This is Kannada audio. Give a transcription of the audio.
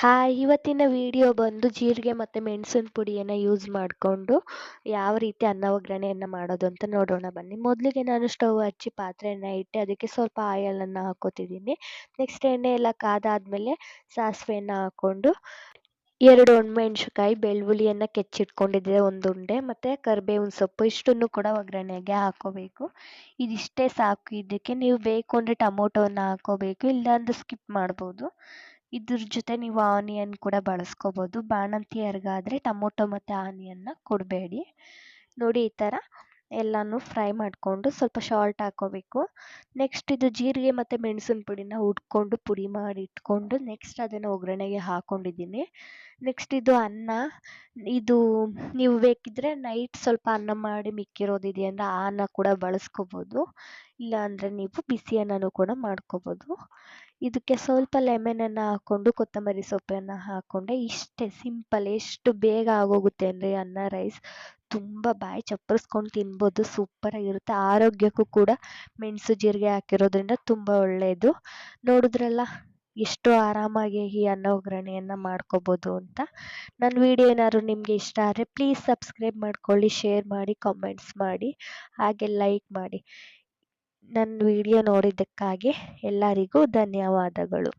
ಹಾಯ್ ಇವತ್ತಿನ ವಿಡಿಯೋ ಬಂದು ಜೀರಿಗೆ ಮತ್ತು ಮೆಣಸಿನ ಪುಡಿಯನ್ನು ಯೂಸ್ ಮಾಡಿಕೊಂಡು ಯಾವ ರೀತಿ ಅನ್ನ ಒಗ್ಗರಣೆಯನ್ನು ಮಾಡೋದು ಅಂತ ನೋಡೋಣ ಬನ್ನಿ. ಮೊದಲಿಗೆ ನಾನು ಸ್ಟವ್ ಹಚ್ಚಿ ಪಾತ್ರೆಯನ್ನು ಇಟ್ಟು, ಅದಕ್ಕೆ ಸ್ವಲ್ಪ ಆಯಲನ್ನು ಹಾಕೋತಿದ್ದೀನಿ. ನೆಕ್ಸ್ಟ್ ಎಣ್ಣೆ ಎಲ್ಲ ಕಾದಾದಮೇಲೆ ಸಾಸಿವೆಯನ್ನು ಹಾಕ್ಕೊಂಡು ಎರಡು ಒಣಮೆಣ್ಸಿನ್ಕಾಯಿ, ಬೆಳ್ಳುಳ್ಳಿಯನ್ನು ಕೆಚ್ಚಿಟ್ಕೊಂಡಿದ್ದೆ ಒಂದು ಉಂಡೆ ಮತ್ತು ಕರಿಬೇವಿನ ಸೊಪ್ಪು, ಇಷ್ಟನ್ನು ಕೂಡ ಒಗ್ಗರಣೆಗೆ ಹಾಕೋಬೇಕು. ಇದಿಷ್ಟೇ ಸಾಕು, ಇದಕ್ಕೆ ನೀವು ಬೇಕು ಅಂದರೆ ಟೊಮೊಟೊವನ್ನು ಹಾಕೋಬೇಕು, ಇಲ್ಲಾಂದ್ರೆ ಸ್ಕಿಪ್ ಮಾಡ್ಬೋದು. ಇದ್ರ ಜೊತೆ ನೀವು ಆನಿಯನ್ ಕೂಡ ಬಳಸ್ಕೋಬೋದು. ಬಾಣಂತಿಯರಿಗಾದರೆ ಟೊಮೊಟೊ ಮತ್ತು ಆನಿಯನ್ನ ಕೊಡಬೇಡಿ. ನೋಡಿ ಈ ಥರ ಎಲ್ಲನೂ ಫ್ರೈ ಮಾಡಿಕೊಂಡು ಸ್ವಲ್ಪ ಶಾಲ್ಟ್ ಹಾಕೋಬೇಕು. ನೆಕ್ಸ್ಟ್ ಇದು ಜೀರಿಗೆ ಮತ್ತು ಮೆಣಸಿನ ಪುಡಿನ ಹುಡ್ಕೊಂಡು ಪುಡಿ ಮಾಡಿ ಇಟ್ಕೊಂಡು ನೆಕ್ಸ್ಟ್ ಅದನ್ನು ಒಗ್ಗರಣೆಗೆ ಹಾಕ್ಕೊಂಡಿದ್ದೀನಿ ನೆಕ್ಸ್ಟ್ ಇದು ಅನ್ನ. ಇದು ನೀವು ಬೇಕಿದ್ದರೆ ನೈಟ್ ಸ್ವಲ್ಪ ಅನ್ನ ಮಾಡಿ ಮಿಕ್ಕಿರೋದಿದೆಯಂದ್ರೆ ಆ ಅನ್ನ ಕೂಡ ಬಳಸ್ಕೋಬೋದು. ಇಲ್ಲಾಂದರೆ ನೀವು ಬಿಸಿ ಅನ್ನನೂ ಕೂಡ ಮಾಡ್ಕೋಬೋದು. ಇದಕ್ಕೆ ಸ್ವಲ್ಪ ಲೆಮನನ್ನು ಹಾಕ್ಕೊಂಡು ಕೊತ್ತಂಬರಿ ಸೊಪ್ಪನ್ನು ಹಾಕ್ಕೊಂಡೆ ಇಷ್ಟೇ ಸಿಂಪಲ್ ಎಷ್ಟು ಬೇಗ ಆಗೋಗುತ್ತೆ ಅಂದರೆ ಅನ್ನ ರೈಸ್ ತುಂಬ ಬಾಯಿ ಚಪ್ಪರಿಸ್ಕೊಂಡು ತಿನ್ಬೋದು ಸೂಪರಾಗಿರುತ್ತೆ ಆರೋಗ್ಯಕ್ಕೂ ಕೂಡ ಮೆಣಸು ಜೀರಿಗೆ ಹಾಕಿರೋದ್ರಿಂದ ತುಂಬ ಒಳ್ಳೆಯದು ನೋಡಿದ್ರಲ್ಲ, ಎಷ್ಟು ಆರಾಮಾಗಿ ಈ ಅನ್ನ ಒಗ್ಗರಣೆಯನ್ನು ಮಾಡ್ಕೋಬೋದು ಅಂತ. ನನ್ನ ವಿಡಿಯೋ ಏನಾದ್ರು ನಿಮಗೆ ಇಷ್ಟ ಆದರೆ ಪ್ಲೀಸ್ ಸಬ್ಸ್ಕ್ರೈಬ್ ಮಾಡ್ಕೊಳ್ಳಿ ಶೇರ್ ಮಾಡಿ ಕಾಮೆಂಟ್ಸ್ ಮಾಡಿ, ಹಾಗೆ ಲೈಕ್ ಮಾಡಿ. ನನ್ನ ವಿಡಿಯೋ ನೋಡಿದ್ದಕ್ಕಾಗಿ ಎಲ್ಲರಿಗೂ ಧನ್ಯವಾದಗಳು.